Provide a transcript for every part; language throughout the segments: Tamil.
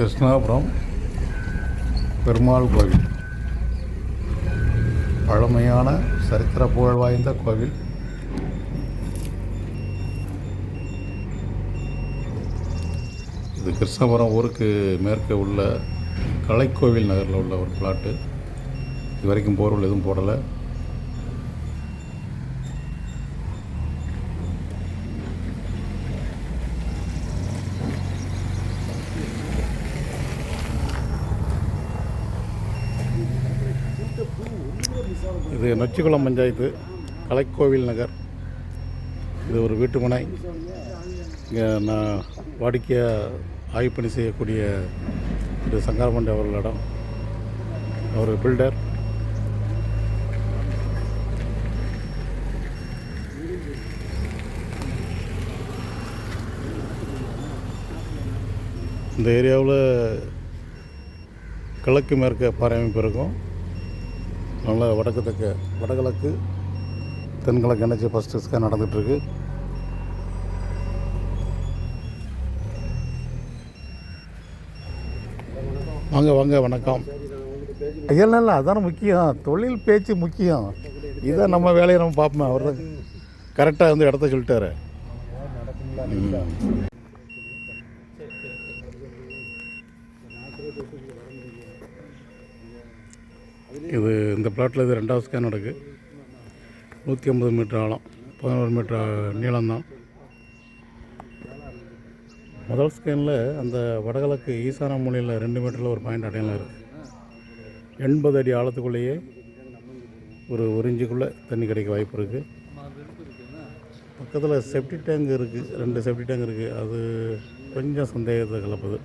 கிருஷ்ணாபுரம் பெருமாள் கோவில். பழமையான சரித்திர புகழ் வாய்ந்த கோவில். இது கிருஷ்ணபுரம் ஊருக்கு மேற்கே உள்ள கலைக்கோவில் நகரில் உள்ள ஒரு பிளாட்டு இது வரைக்கும் போர்வல் எதுவும் போடலை. இது நொச்சிக்குளம் பஞ்சாயத்து கலைக்கோவில் நகர். இது ஒரு வீட்டுமனை இங்கே நான் வாடிக்கையாக ஆய்வு பணி செய்யக்கூடிய திரு சங்கரமண்டி அவர்களிடம் அவர் பில்டர். இந்த ஏரியாவில் கிழக்கு மேற்கு பாறை அமைப்பு இருக்கும். நல்லா வடக்கு தெற்க வடகிழக்கு தென்கிழக்கு இணைச்சி ஃபஸ்ட்டு ஸ்கேன் நடந்துகிட்ருக்கு. வாங்க வாங்க வணக்கம். இல்லை இல்லை அதான முக்கியம். தொழில் பேச்சு முக்கியம். இதான் நம்ம வேலையை நம்ம பார்ப்போமே அவர் தான் கரெக்டாக வந்து இடத்த சொல்லிட்டாரு. ம். இது இந்த பிளாட்டில் இது ரெண்டாவது ஸ்கேன் நடக்கு. நூற்றி ஐம்பது மீட்டர் ஆழம் பதினோரு மீட்டர் நீளம்தான். முதல் ஸ்கேனில் அந்த வடகிழக்கு ஈசான மூலையில் ரெண்டு மீட்டரில் ஒரு பாயிண்ட் அடையாளம் இருக்குது எண்பது அடி ஆழத்துக்குள்ளேயே ஒரு ஒரு இஞ்சுக்குள்ளே தண்ணி கிடைக்க வாய்ப்பு இருக்குது பக்கத்தில் செப்டி டேங்க் இருக்குது ரெண்டு செப்டி டேங்க் இருக்குது அது கொஞ்சம் சந்தேகத்தை கலப்புது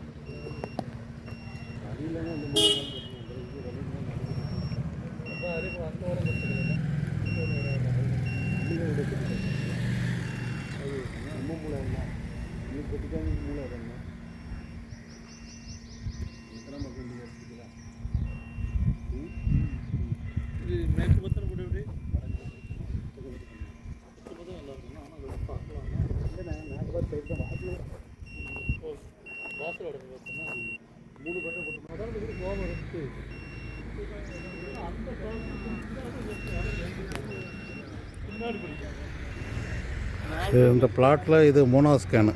இது மேற்கு பத்திரம் கூட எப்படி வாசல் அடக்கு பார்த்தோம்னா மூணு கட்டை போட்டு அதாவது இது கோபம் இருக்கு அந்த பின்னாடி படிக்கும் இந்த பிளாட்டில் இது மூணாவது ஸ்கேனு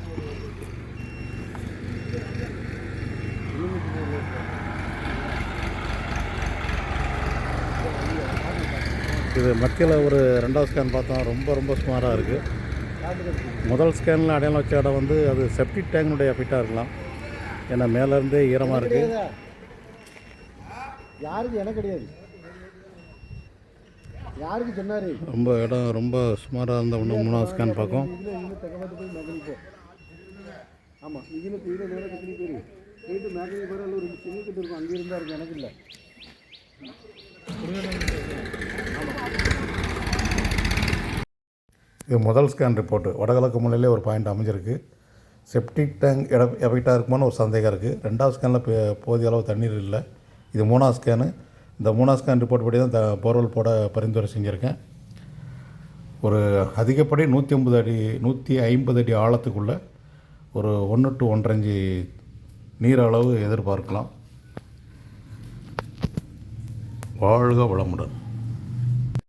இது மத்தியில் ஒரு ரெண்டாவது ஸ்கேன் பார்த்தோம் ரொம்ப ரொம்ப சுமாராக இருக்குது முதல் ஸ்கேனில் அடையாளம் வச்ச இடம் வந்து அது செப்டிக் டேங்கினுடைய எஃபெக்டாக இருக்கலாம். ஏன்னா மேலேருந்தே ஈரமாக இருக்குது யாருக்கு எனக்கு கிடையாது. யாருக்கு சொன்னாரு? ரொம்ப இடம் ரொம்ப சுமாராக இருந்த ஒன்று மூணாவது ஸ்கேன் பார்க்கும். போய் ஆமாம் இதில் இதில் நேரம் கட்டி போயிரு போயிட்டு மேக்கனி போகிற ஒரு சின்ன கிட்ட இருக்கும் அங்கே இருந்தா இருக்கும் எனக்கு இல்லை. இது முதல் ஸ்கேன் ரிப்போர்ட்டு வடகிழக்கு மூலையிலே ஒரு பாயிண்ட் அமைஞ்சிருக்கு. செப்டிக் டேங்க் எட எஃபெக்டாக இருக்குமான்னு ஒரு சந்தேகம் இருக்குது ரெண்டாவது ஸ்கேனில் போதிய அளவு தண்ணீர் இல்லை. இது மூணாவது ஸ்கேனு இந்த மூணாவது ஸ்கேன் ரிப்போர்ட் படி தான் த போர்வெல் போட பரிந்துரை செஞ்சுருக்கேன். ஒரு அதிகப்படி நூற்றி ஐம்பது அடி நூற்றி ஐம்பது அடி ஆழத்துக்குள்ளே ஒரு ஒன்று டு ஒன்றஞ்சு நீர் அளவு எதிர்பார்க்கலாம். வாழ்க வளமுடன்.